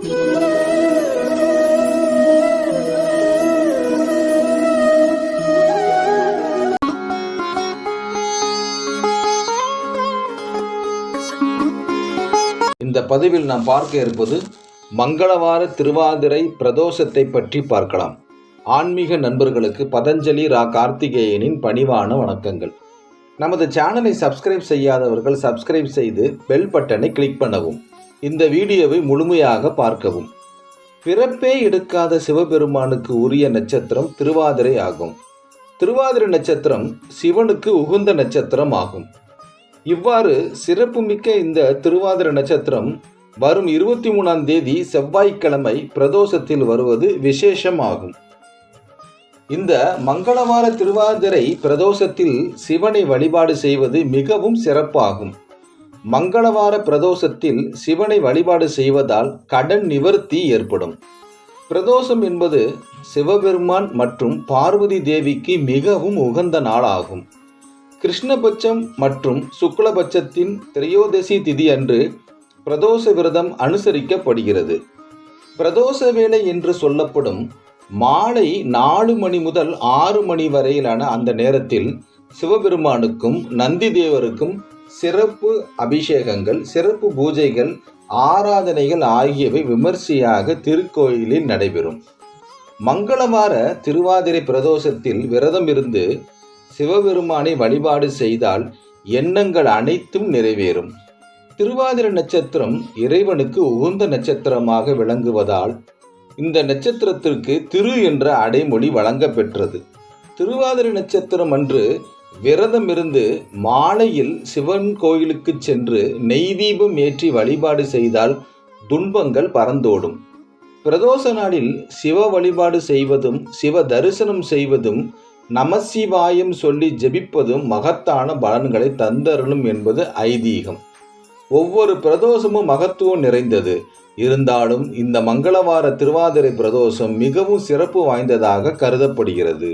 இந்த பதிவில் நாம் பார்க்க இருப்பது மங்களவார திருவாதிரை பிரதோஷத்தை பற்றி பார்க்கலாம். ஆன்மீக நண்பர்களுக்கு பதஞ்சலி ரா கார்த்திகேயனின் பணிவான வணக்கங்கள். நமது சேனலை சப்ஸ்கிரைப் செய்யாதவர்கள் சப்ஸ்கிரைப் செய்து பெல் பட்டனை கிளிக் பண்ணவும். இந்த வீடியோவை முழுமையாக பார்க்கவும். பிறப்பே எடுக்காத சிவபெருமானுக்கு உரிய நட்சத்திரம் திருவாதிரை ஆகும். திருவாதிரை நட்சத்திரம் சிவனுக்கு உகுந்த நட்சத்திரம் ஆகும். இவ்வாறு சிறப்புமிக்க இந்த திருவாதிரை நட்சத்திரம் வரும் இருபத்தி மூணாம் தேதி செவ்வாய்க்கிழமை பிரதோஷத்தில் வருவது விசேஷமாகும். இந்த மங்களவார திருவாதிரை பிரதோஷத்தில் சிவனை வழிபாடு செய்வது மிகவும் சிறப்பாகும். மங்களவார பிரதோஷத்தில் சிவனை வழிபாடு செய்வதால் கடன் நிவர்த்தி ஏற்படும். பிரதோஷம் என்பது சிவபெருமான் மற்றும் பார்வதி தேவிக்கு மிகவும் உகந்த நாளாகும். கிருஷ்ணபட்சம் மற்றும் சுக்லபட்சத்தின் திரையோதசி திதி அன்று பிரதோஷ விரதம் அனுசரிக்கப்படுகிறது. பிரதோஷ வேலை என்று சொல்லப்படும் மாலை நாலு மணி முதல் ஆறு மணி வரையிலான அந்த நேரத்தில் சிவபெருமானுக்கும் நந்தி தேவருக்கும் சிறப்பு அபிஷேகங்கள் சிறப்பு பூஜைகள் ஆராதனைகள் ஆகியவை விமர்சையாக திருக்கோயிலில் நடைபெறும். மங்களவார திருவாதிரை பிரதோஷத்தில் விரதம் இருந்து சிவபெருமானை வழிபாடு செய்தால் எண்ணங்கள் அனைத்தும் நிறைவேறும். திருவாதிரை நட்சத்திரம் இறைவனுக்கு உகந்த நட்சத்திரமாக விளங்குவதால் இந்த நட்சத்திரத்திற்கு திரு என்ற அடைமொழி வழங்கப்பெற்றது. திருவாதிரை நட்சத்திரம் அன்று விரதம் இருந்து மாலையில் சிவன் கோயிலுக்கு சென்று நெய் தீபம் ஏற்றி வழிபாடு செய்தால் துன்பங்கள் பறந்தோடும். பிரதோஷ நாளில் சிவ வழிபாடு செய்வதும் சிவ தரிசனம் செய்வதும் நமசிவாயம் சொல்லி ஜெபிப்பதும் மகத்தான பலன்களை தந்தருளும் என்பது ஐதீகம். ஒவ்வொரு பிரதோஷமும் மகத்துவம் நிறைந்தது. இருந்தாலும் இந்த மங்களவார திருவாதிரை பிரதோஷம் மிகவும் சிறப்பு வாய்ந்ததாக கருதப்படுகிறது.